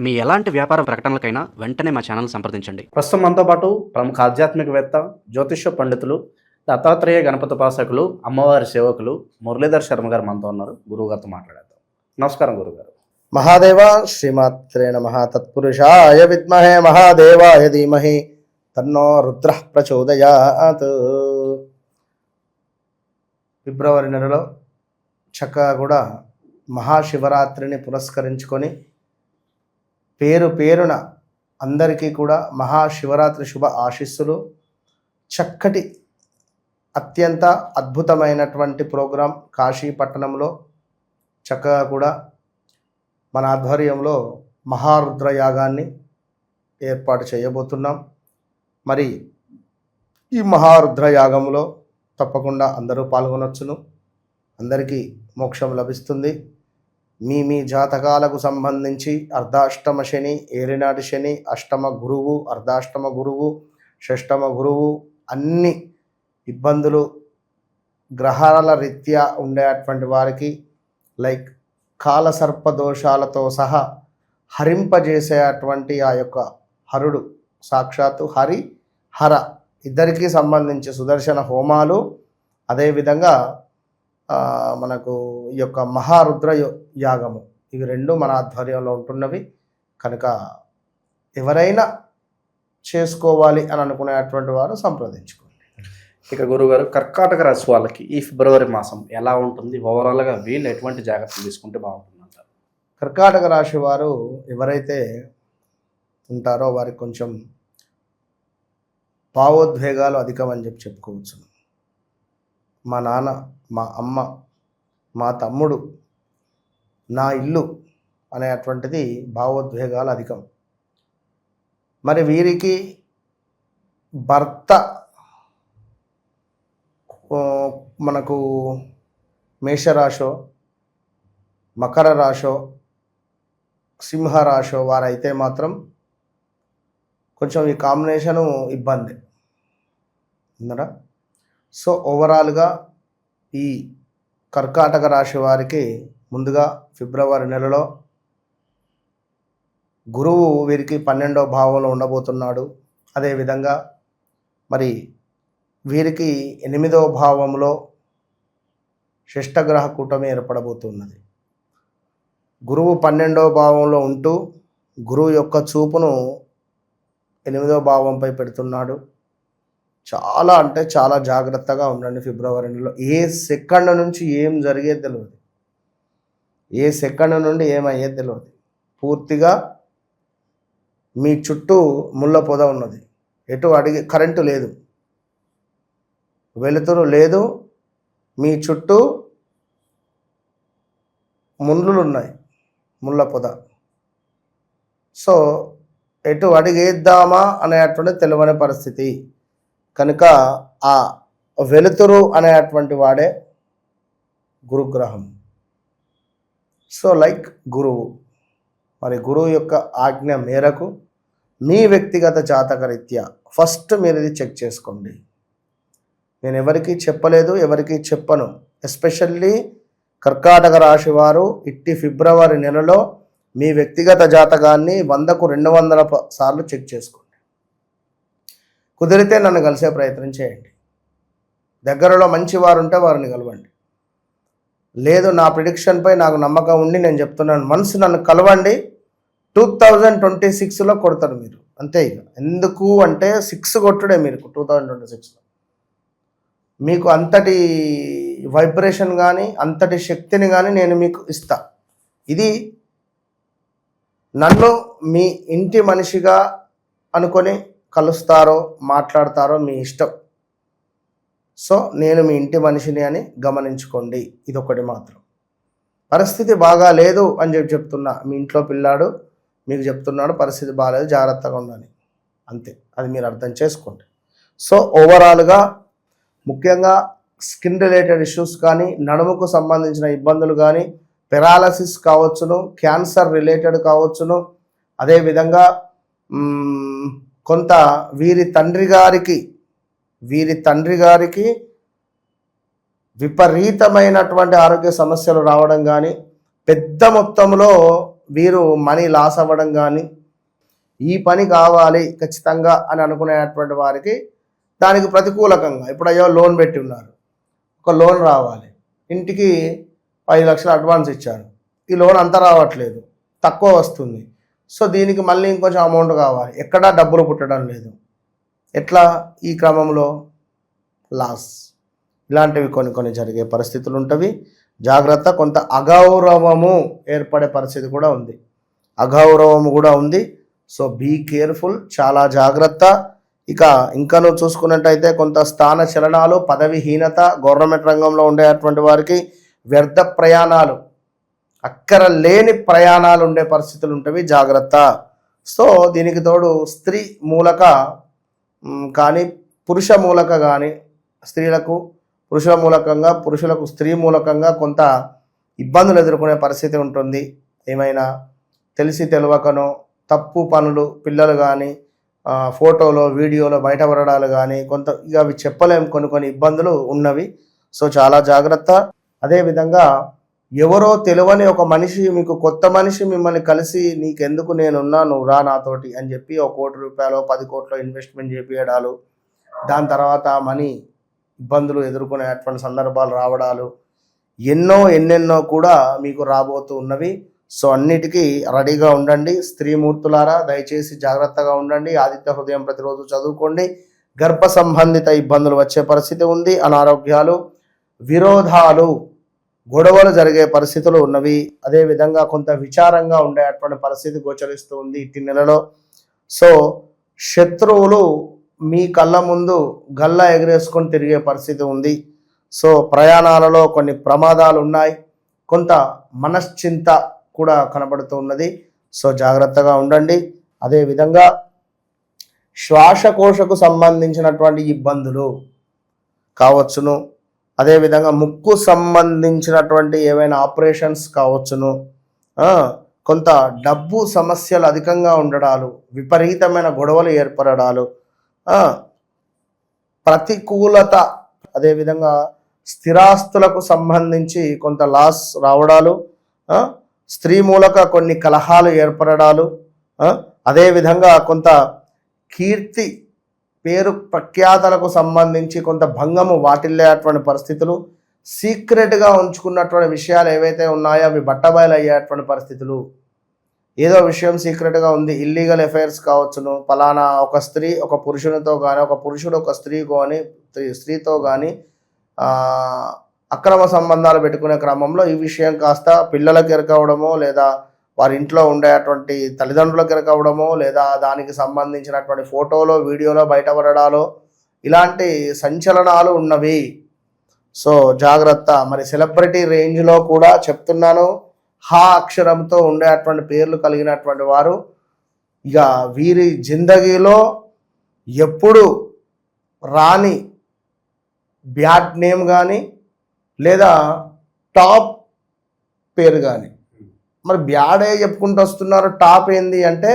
మీ ఎలాంటి వ్యాపార ప్రకటనలకైనా వెంటనే మా ఛానల్ సంప్రదించండి. ప్రస్తుతం మనతో పాటు ప్రముఖ ఆధ్యాత్మికవేత్త జ్యోతిష్య పండితులు దత్తాత్రేయ గణపతి ఉపాసకులు అమ్మవారి సేవకులు మురళీధర్ శర్మ గారు మనతో ఉన్నారు. గురువు గారితో మాట్లాడేద్దాం. నమస్కారం గురుగారు మహాదేవ శ్రీమాత్రే నమ. తత్పురుషాయ విద్మహే మహాదేవాయ ధీమహి. తన్నో రుద్ర ప్రచోదయాత్. ఫిబ్రవరి నెలలో చక్కగా కూడా మహాశివరాత్రిని పురస్కరించుకొని పేరు పేరున అందరికీ కూడా మహాశివరాత్రి శుభ ఆశీస్సులు. చక్కటి అత్యంత అద్భుతమైనటువంటి ప్రోగ్రాం కాశీ పట్టణంలో చక్కగా కూడా మన ఆధ్వర్యంలో మహారుద్ర యాగాన్ని ఏర్పాటు చేయబోతున్నాం. మరి ఈ మహారుద్ర యాగంలో తప్పకుండా అందరూ పాల్గొనొచ్చును. అందరికీ మోక్షం లభిస్తుంది. మీ మీ జాతకాలకు సంబంధించి అర్ధాష్టమ శని ఏలినాటి శని అష్టమ గురువు అర్ధాష్టమ గురువు షష్టమ గురువు అన్ని ఇబ్బందులు గ్రహాల రీత్యా ఉండేటువంటి వారికి లైక్ కాలసర్ప దోషాలతో సహా హరింపజేసేటువంటి ఆ యొక్క హరుడు సాక్షాత్తు హరి హర. ఇద్దరికీ సంబంధించి సుదర్శన హోమాలు అదేవిధంగా మనకు ఈ యొక్క మహారుద్ర యాగము. ఇవి రెండు మన ఆధ్వర్యంలో ఉంటున్నవి. కనుక ఎవరైనా చేసుకోవాలి అని అనుకునేటువంటి వారు సంప్రదించుకోండి. ఇక గురుగారు కర్కాటక రాశి వాళ్ళకి ఈ ఫిబ్రవరి మాసం ఎలా ఉంటుంది? ఓవరాల్గా వీళ్ళు ఎటువంటి జాగ్రత్తలు తీసుకుంటే బాగుంటుంది అంటారు కర్కాటక రాశి వారు ఎవరైతే ఉంటారో వారికి కొంచెం భావోద్వేగాలు అధికమని చెప్పి చెప్పుకోవచ్చు. మా నాన్న మా అమ్మ మా తమ్ముడు నా ఇల్లు అనేటువంటిది భావోద్వేగాలు అధికం. మరి వీరికి భర్త మనకు మేషరాశో మకర రాశో సింహరాశో వారైతే మాత్రం కొంచెం ఈ కాంబినేషను ఇబ్బంది. ఉందరా సో ఓవరాల్గా ఈ కర్కాటక రాశి వారికి ముందుగా ఫిబ్రవరి నెలలో గురువు వీరికి పన్నెండో భావంలో ఉండబోతున్నాడు. అదేవిధంగా మరి వీరికి ఎనిమిదో భావంలో శిష్టగ్రహ కూటమి ఏర్పడబోతున్నది. గురువు పన్నెండవ భావంలో ఉంటూ గురువు యొక్క చూపును ఎనిమిదవ భావంపై పెడుతున్నాడు. చాలా అంటే చాలా జాగ్రత్తగా ఉండండి ఫిబ్రవరి నెలలో ఏ సెకండ్ నుంచి ఏం జరిగేది తెలియదు ఏ సెకండ్ నుండి ఏమయ్యేది తెలియదు పూర్తిగా మీ చుట్టూ ముళ్ళ పొద ఉన్నది. ఎటు అడిగి కరెంటు లేదు. వెలుతురు లేదు. మీ చుట్టూ ముండ్లు ఉన్నాయి. ముళ్ళ పొద. సో ఎటు అడిగేద్దామా అనేటువంటి తెలియని పరిస్థితి. కనుక ఆ వెలుతురు అనేటువంటి వాడే గురుగ్రహం. సో లైక్ గురువు. మరి గురువు యొక్క ఆజ్ఞ మేరకు మీ వ్యక్తిగత జాతకరీత్యా ఫస్ట్ మీరు ఇది చెక్ చేసుకోండి. నేను ఎవరికి చెప్పలేదు ఎవరికి చెప్పను. ఎస్పెషల్లీ కర్కాటక రాశి వారు ఇట్టి ఫిబ్రవరి నెలలో మీ వ్యక్తిగత జాతకాన్ని వందకు రెండు వందల సార్లు చెక్ చేసుకోండి. కుదిరితే నన్ను కలిసే ప్రయత్నం చేయండి. దగ్గరలో మంచి వారు ఉంటే వారిని కలవండి. లేదు నా ప్రిడిక్షన్పై నాకు నమ్మకం ఉండి నేను చెప్తున్నాను. మనసు నన్ను కలవండి. టూ థౌజండ్ ట్వంటీ సిక్స్లో కొడతారు మీరు. అంతే ఇక. ఎందుకు అంటే సిక్స్ కొట్టుడే మీరు టూ థౌజండ్ ట్వంటీ సిక్స్లో మీకు అంతటి వైబ్రేషన్ కానీ అంతటి శక్తిని కానీ నేను మీకు ఇస్తా. ఇది నన్ను మీ ఇంటి మనిషిగా అనుకొని కలుస్తారో మాట్లాడతారో మీ ఇష్టం. సో నేను మీ ఇంటి మనిషిని అని గమనించుకోండి. ఇది ఒకటి మాత్రం. పరిస్థితి బాగా లేదు అని చెప్పి చెప్తున్నా. మీ ఇంట్లో పిల్లాడు మీకు చెప్తున్నాడు పరిస్థితి బాగాలేదు జాగ్రత్తగా ఉండాలి అంతే. అది మీరు అర్థం చేసుకోండి. సో ఓవరాల్గా ముఖ్యంగా స్కిన్ రిలేటెడ్ ఇష్యూస్ కానీ నడుముకు సంబంధించిన ఇబ్బందులు కానీ పెరాలసిస్ కావచ్చును క్యాన్సర్ రిలేటెడ్ కావచ్చును. అదేవిధంగా కొంత వీరి తండ్రి గారికి వీరి తండ్రి గారికి విపరీతమైనటువంటి ఆరోగ్య సమస్యలు రావడం కానీ పెద్ద మొత్తంలో వీరు మనీ లాస్ అవ్వడం కానీ ఈ పని కావాలి ఖచ్చితంగా అని అనుకునేటువంటి వారికి దానికి ప్రతికూలకంగా ఇప్పుడు అయ్యో లోన్ పెట్టి ఉన్నారు. ఒక లోన్ రావాలి. ఇంటికి పది లక్షలు అడ్వాన్స్ ఇచ్చారు. ఈ లోన్ అంతా రావట్లేదు. తక్కువ వస్తుంది. సో దీనికి మళ్ళీ ఇంకొంచెం అమౌంట్ కావాలి. ఎక్కడా డబ్బులు పుట్టడం లేదు. ఎట్లా? ఈ క్రమంలో లాస్. ఇలాంటివి కొన్ని కొన్ని జరిగే పరిస్థితులు ఉంటవి. జాగ్రత్త కొంత అగౌరవము ఏర్పడే పరిస్థితి కూడా ఉంది. అగౌరవము కూడా ఉంది. సో బీ కేర్ఫుల్ చాలా జాగ్రత్త. ఇక ఇంకా నువ్వు చూసుకున్నట్టయితే కొంత స్థాన చలనాలు పదవిహీనత గవర్నమెంట్ రంగంలో ఉండేటువంటి వారికి వ్యర్థ ప్రయాణాలు అక్కర లేని ప్రయాణాలు ఉండే పరిస్థితులు ఉంటవి జాగ్రత్త. సో దీనికి తోడు స్త్రీ మూలక కానీ పురుష మూలక కానీ స్త్రీలకు పురుషుల మూలకంగా పురుషులకు స్త్రీ మూలకంగా కొంత ఇబ్బందులు ఎదుర్కొనే పరిస్థితి ఉంటుంది. ఏమైనా తెలిసి తెలియకనో తప్పు పనులు పిల్లలు కానీ ఫోటోలో వీడియోలో బయటపడడాలు కానీ కొంత ఇక అవి చెప్పలేము కొన్ని కొన్ని ఇబ్బందులు ఉన్నవి. సో చాలా జాగ్రత్త. అదేవిధంగా ఎవరో తెలియని ఒక మనిషి మీకు కొత్త మనిషి మిమ్మల్ని కలిసి నీకెందుకు నేనున్నా నువ్వు రా నాతోటి అని చెప్పి ఒక కోటి రూపాయలు పది కోట్లు ఇన్వెస్ట్మెంట్ చేపించడాలు దాని తర్వాత మనీ ఇబ్బందులు ఎదుర్కొనేటువంటి సందర్భాలు రావడాలు. ఎన్నో ఎన్నెన్నో కూడా మీకు రాబోతూ ఉన్నవి. సో అన్నిటికీ రెడీగా ఉండండి. స్త్రీమూర్తులారా దయచేసి జాగ్రత్తగా ఉండండి. ఆదిత్య హృదయం ప్రతిరోజు చదువుకోండి. గర్భ సంబంధిత ఇబ్బందులు వచ్చే పరిస్థితి ఉంది. అనారోగ్యాలు విరోధాలు గొడవలు జరిగే పరిస్థితులు ఉన్నవి. అదేవిధంగా కొంత విచారంగా ఉండేటువంటి పరిస్థితి గోచరిస్తూ ఉంది ఇట్టి నెలలో. సో శత్రువులు మీ కళ్ళ ముందు గల్ల ఎగరేసుకొని తిరిగే పరిస్థితి ఉంది. సో ప్రయాణాలలో కొన్ని ప్రమాదాలు ఉన్నాయి. కొంత మనశ్చింత కూడా కనబడుతూ ఉన్నది. సో జాగ్రత్తగా ఉండండి. అదేవిధంగా శ్వాసకోశకు సంబంధించినటువంటి ఇబ్బందులు కావచ్చును. అదేవిధంగా ముక్కు సంబంధించినటువంటి ఏవైనా ఆపరేషన్స్ కావచ్చును. కొంత డబ్బు సమస్యలు అధికంగా ఉండడాలు విపరీతమైన గొడవలు ఏర్పడడాలు ప్రతికూలత అదేవిధంగా స్థిరాస్తులకు సంబంధించి కొంత లాస్ రావడాలు స్త్రీ మూలక కొన్ని కలహాలు ఏర్పడడాలు అదేవిధంగా కొంత కీర్తి పేరు ప్రఖ్యాతలకు సంబంధించి కొంత భంగము వాటిల్లేటువంటి పరిస్థితులు సీక్రెట్గా ఉంచుకున్నటువంటి విషయాలు ఏవైతే ఉన్నాయో అవి బట్టబయలు అయ్యేటువంటి పరిస్థితులు. ఏదో విషయం సీక్రెట్గా ఉంది. ఇల్లీగల్ ఎఫైర్స్ కావచ్చును. ఫలానా ఒక స్త్రీ ఒక పురుషునితో కానీ ఒక పురుషుడు ఒక స్త్రీ కానీ స్త్రీతో కానీ అక్రమ సంబంధాలు పెట్టుకునే క్రమంలో ఈ విషయం కాస్త పిల్లలకు ఎరకవడమో లేదా వారి ఇంట్లో ఉండేటువంటి తల్లిదండ్రులకు ఇరకవడమో లేదా దానికి సంబంధించినటువంటి ఫోటోలో వీడియోలో బయటపడడాలో ఇలాంటి సంచలనాలు ఉన్నవి. సో జాగ్రత్త. మరి సెలబ్రిటీ రేంజ్లో కూడా చెప్తున్నాను. హా అక్షరంతో ఉండేటువంటి పేర్లు కలిగినటువంటి వారు. ఇక వీరి జిందగీలో ఎప్పుడు రాని బ్యాడ్ నేమ్ కానీ లేదా టాప్ పేరు కానీ మరి బ్యాడే చెప్పుకుంటూ వస్తున్నారు. టాప్ ఏంది అంటే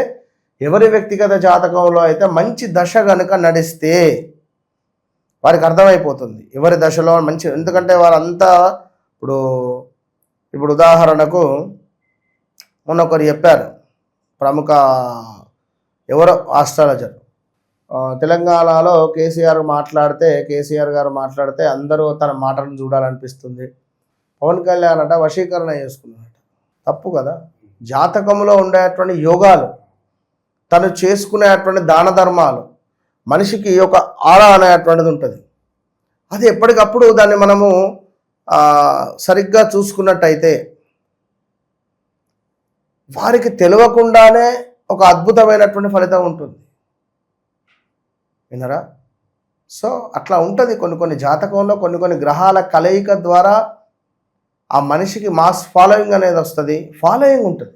ఎవరి వ్యక్తిగత జాతకంలో అయితే మంచి దశ కనుక నడిస్తే వారికి అర్థమైపోతుంది. ఎవరి దశలో మంచి ఎందుకంటే వారంతా ఇప్పుడు ఇప్పుడు ఉదాహరణకు మొన్న ఒకరు చెప్పారు. ప్రముఖ ఎవరో ఆస్ట్రాలజర్. తెలంగాణలో కేసీఆర్ మాట్లాడితే కేసీఆర్ గారు మాట్లాడితే అందరూ తన మాటలను చూడాలనిపిస్తుంది. పవన్ కళ్యాణ్ అట వశీకరణ చేసుకున్నాడట తప్పు కదా? జాతకంలో ఉండేటువంటి యోగాలు తను చేసుకునేటువంటి దాన ధర్మాలు మనిషికి ఒక ఆరా అనేటువంటిది ఉంటుంది. అది ఎప్పటికప్పుడు దాన్ని మనము సరిగ్గా చూసుకున్నట్టయితే వారికి తెలియకుండానే ఒక అద్భుతమైనటువంటి ఫలితం ఉంటుంది. వినరా సో అట్లా ఉంటుంది కొన్ని కొన్ని జాతకంలో కొన్ని కొన్ని గ్రహాల కలయిక ద్వారా ఆ మనిషికి మాస్ ఫాలోయింగ్ అనేది వస్తుంది ఫాలోయింగ్ ఉంటుంది.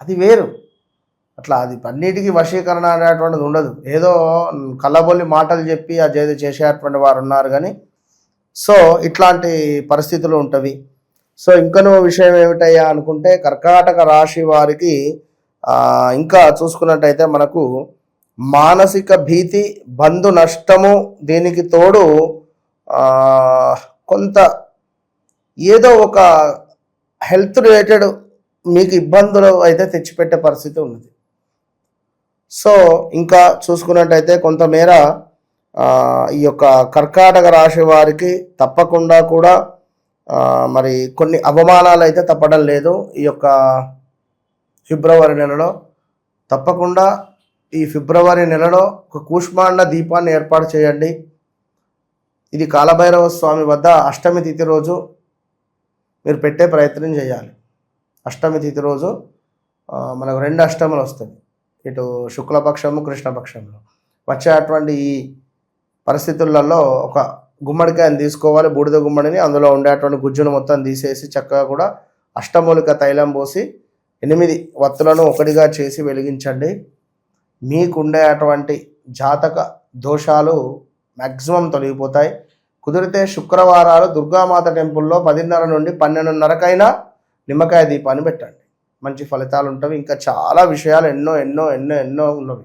అది వేరు. అట్లా అది అన్నిటికీ వశీకరణ అనేటువంటిది ఉండదు. ఏదో కళ్ళబొల్లి మాటలు చెప్పి అది ఏదో చేసేటువంటి వారు ఉన్నారు కానీ సో ఇట్లాంటి పరిస్థితులు ఉంటవి. సో ఇంకనో విషయం ఏమిటయ్యా అనుకుంటే కర్కాటక రాశి వారికి ఇంకా చూసుకున్నట్టయితే మనకు మానసిక భీతి బంధు నష్టము దీనికి తోడు కొంత ఏదో ఒక హెల్త్ రిలేటెడ్ మీకు ఇబ్బందులు అయితే తెచ్చిపెట్టే పరిస్థితి ఉన్నది. సో ఇంకా చూసుకున్నట్టయితే కొంతమేర ఈ యొక్క కర్కాటక రాశి వారికి తప్పకుండా కూడా మరి కొన్ని అవమానాలు అయితే తప్పడం లేదు. ఈ యొక్క ఫిబ్రవరి నెలలో తప్పకుండా ఈ ఫిబ్రవరి నెలలో ఒక కూష్మాండ దీపాన్ని ఏర్పాటు చేయండి. ఇది కాలభైరవ స్వామి వద్ద అష్టమి తిథి రోజు మీరు పెట్టే ప్రయత్నం చేయాలి. అష్టమి తిథి రోజు మనకు రెండు అష్టములు వస్తుంది ఇటు శుక్లపక్షము కృష్ణపక్షంలో. వచ్చేటువంటి ఈ పరిస్థితులలో ఒక గుమ్మడికాయని తీసుకోవాలి బూడిద గుమ్మడిని అందులో ఉండేటువంటి గుజ్జును మొత్తం తీసేసి చక్కగా కూడా అష్టమూలిక తైలం పోసి ఎనిమిది వత్తులను ఒకటిగా చేసి వెలిగించండి. మీకుండే అటువంటి జాతక దోషాలు మ్యాక్సిమం తొలగిపోతాయి. కుదిరితే శుక్రవారాలు దుర్గామాత టెంపుల్లో పదిన్నర నుండి పన్నెండున్నరకైనా నిమ్మకాయ దీపాన్ని పెట్టండి. మంచి ఫలితాలు ఉంటాయి. ఇంకా చాలా విషయాలు ఎన్నో ఎన్నో ఎన్నో ఎన్నో ఉన్నవి.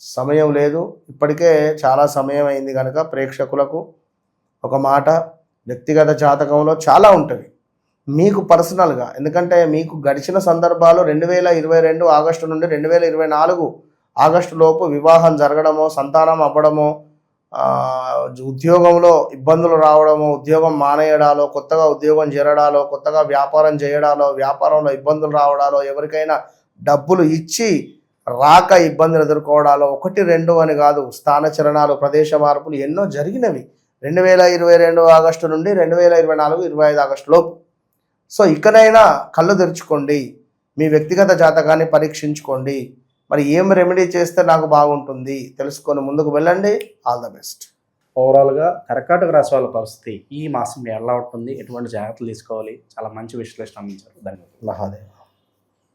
సమయం లేదు. ఇప్పటికే చాలా సమయం అయింది కనుక ప్రేక్షకులకు. ఒక మాట వ్యక్తిగత జాతకంలో చాలా ఉంటుంది మీకు పర్సనల్గా ఎందుకంటే మీకు గడిచిన సందర్భాలు రెండు వేల ఇరవై రెండు ఆగస్టు నుండి రెండు వేల ఇరవై నాలుగు ఆగస్టు లోపు వివాహం జరగడమో సంతానం అవ్వడమో ఉద్యోగంలో ఇబ్బందులు రావడము ఉద్యోగం మానేయడాలో కొత్తగా ఉద్యోగం చేరడాలో కొత్తగా వ్యాపారం చేయడాలో వ్యాపారంలో ఇబ్బందులు రావడాలో ఎవరికైనా డబ్బులు ఇచ్చి రాక ఇబ్బందులు ఎదుర్కోవడాలో ఒకటి రెండు అని కాదు స్థానచలనాలు ప్రదేశ మార్పులు ఎన్నో జరిగినవి. రెండు వేల ఇరవై రెండు ఆగస్టు నుండి రెండు వేల ఇరవై నాలుగు ఇరవై ఐదు ఆగస్టులో సో ఇకనైనా కళ్ళు తెరుచుకోండి. మీ వ్యక్తిగత జాతకాన్ని పరీక్షించుకోండి. మరి ఏం రెమెడీ చేస్తే నాకు బాగుంటుంది? తెలుసుకొని ముందుకు వెళ్ళండి. ఆల్ ద బెస్ట్ ఓవరాల్గా కర్కాటక రాశి వాళ్ళ పరిస్థితి ఈ మాసం ఎలా ఉంటుంది? ఎటువంటి జాగ్రత్తలు తీసుకోవాలి? చాలా మంచి విశ్లేషణ అందించారు ధన్యవాదాలు. మహాదేవ్.